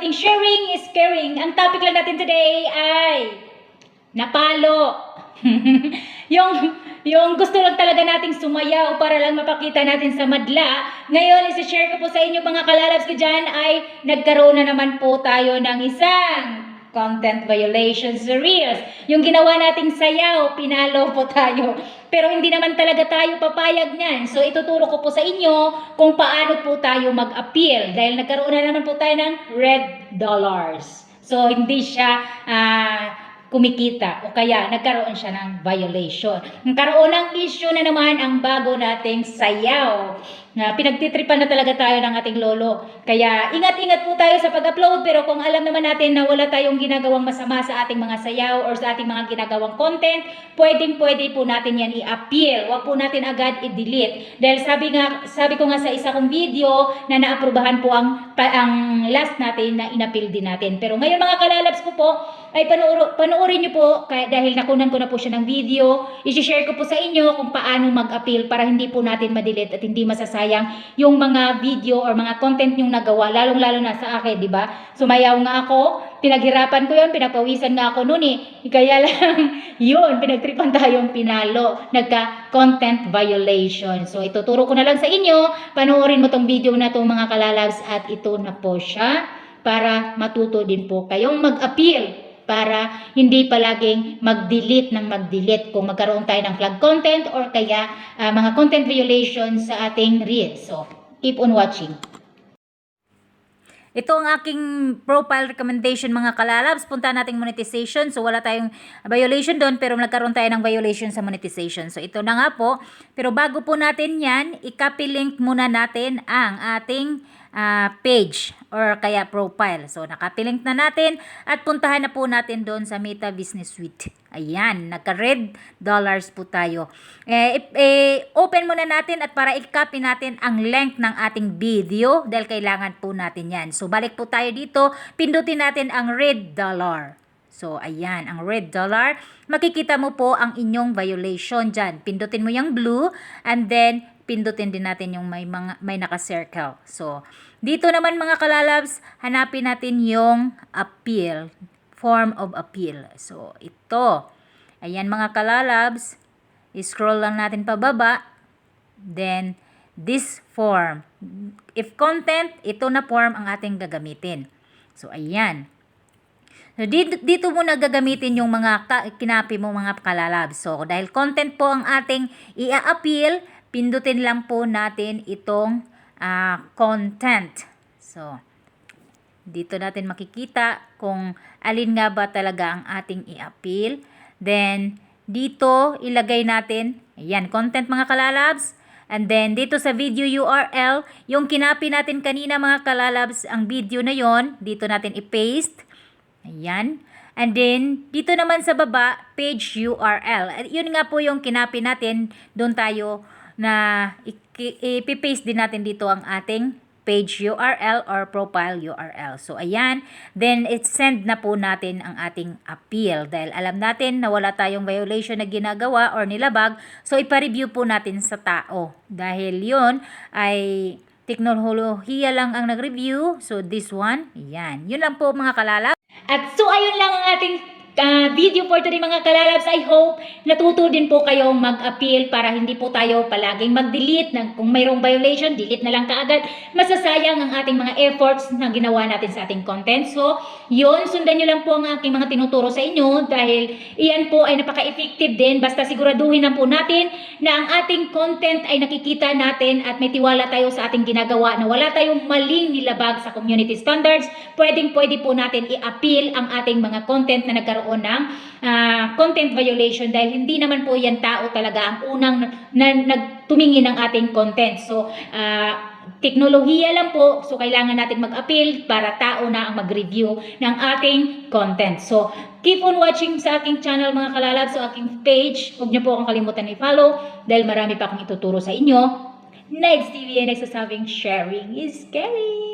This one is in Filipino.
ating sharing is caring. Ang topic lang natin today ay napalo. yung yung gusto lang talaga nating sumayaw para lang mapakita natin sa madla. Ngayon, isi-share ko po sa inyo mga kalalabs ko dyan ay nagkaroon na naman po tayo ng isang content violation sa Reels. Yung ginawa nating sayaw, pinalo po tayo. Pero hindi naman talaga tayo papayag niyan. So ituturo ko po sa inyo kung paano po tayo mag-appeal. Dahil nagkaroon na naman po tayo ng red dollars. So hindi siya ah, kumikita o kaya nagkaroon siya ng violation. Nagkaroon ng issue na naman ang bago nating sayaw. Na pinagtitripan na talaga tayo ng ating lolo. Kaya ingat-ingat po tayo sa pag-upload pero kung alam naman natin na wala tayong ginagawang masama sa ating mga sayaw or sa ating mga ginagawang content, pwedeng pwede po natin yan i-appeal. Huwag po natin agad i-delete. Dahil sabi nga sabi ko nga sa isa kong video na naaprubahan po ang pa, ang last natin na inappeal din natin. Pero ngayon mga kalalabs ko po ay panuoro, panoorin niyo po kaya dahil nakunan ko na po siya ng video. I-share ko po sa inyo kung paano mag-appeal para hindi po natin ma-delete at hindi masasayang yung mga video or mga content yung nagawa, lalong-lalo na sa akin, di ba? Sumayaw nga ako, pinaghirapan ko yun, pinapawisan nga ako noon eh. Kaya lang, yun, pinagtripan tayong pinalo. Nagka-content violation. So, ituturo ko na lang sa inyo. Panoorin mo tong video na tong mga kalalabs at ito na po siya para matuto din po kayong mag-appeal para hindi palaging mag-delete ng mag-delete kung magkaroon tayo ng flag content or kaya ah, mga content violations sa ating reels. So, keep on watching. Ito ang aking profile recommendation mga kalalabs. Punta nating monetization. So wala tayong violation doon pero nagkaroon tayo ng violation sa monetization. So ito na nga po. Pero bago po natin yan, i-copy link muna natin ang ating ah, page or kaya profile. So nakapilink na natin at puntahan na po natin doon sa Meta Business Suite. Ayan, nagka-red dollars po tayo. Eh, eh, open muna natin at para i-copy natin ang length ng ating video dahil kailangan po natin yan. So balik po tayo dito, pindutin natin ang red dollar. So, ayan, ang red dollar. Makikita mo po ang inyong violation dyan. Pindutin mo yung blue and then pindutin din natin yung may, mga, may naka-circle. So, dito naman mga kalalabs, hanapin natin yung appeal, form of appeal. So, ito. Ayan mga kalalabs, scroll lang natin pababa. Then, this form. If content, ito na form ang ating gagamitin. So, ayan. So, dito, dito mo na gagamitin yung mga ka, kinapi mo mga kalalab. So, dahil content po ang ating i-appeal, pindutin lang po natin itong ah, content. So, dito natin makikita kung alin nga ba talaga ang ating i-appeal. Then, dito ilagay natin, ayan, content mga kalalabs. And then, dito sa video URL, yung kinapi natin kanina mga kalalabs, ang video na yon dito natin i-paste. Ayan. And then, dito naman sa baba, page URL. At yun nga po yung kinapi natin. Doon tayo na ipipaste din natin dito ang ating page URL or profile URL. So, ayan. Then, it's send na po natin ang ating appeal. Dahil alam natin na wala tayong violation na ginagawa or nilabag. So, ipa-review po natin sa tao. Dahil yun ay teknolohiya lang ang nag-review. So, this one, ayan. Yun lang po mga kalala. At so ayun lang ang ating ah, video for today mga kalalabs. I hope natuto din po kayong mag-appeal para hindi po tayo palaging mag-delete. Ng, kung mayroong violation, delete na lang kaagad. Masasayang ang ating mga efforts na ginawa natin sa ating content. So, yun, sundan nyo lang po ang aking mga tinuturo sa inyo dahil iyan po ay napaka-effective din. Basta siguraduhin lang po natin na ang ating content ay nakikita natin at may tiwala tayo sa ating ginagawa na wala tayong maling nilabag sa community standards. Pwedeng pwede po natin i-appeal ang ating mga content na nagkaroon ng ah, content violation dahil hindi naman po yan tao talaga ang unang na, nagtumingin ng ating content. So, ah, teknolohiya lang po, so kailangan natin mag-appeal para tao na ang mag-review ng ating content. So, keep on watching sa aking channel mga kalalab, sa aking page. Huwag niyo po akong kalimutan i-follow dahil marami pa akong ituturo sa inyo. Next TV, next sabing sharing is caring.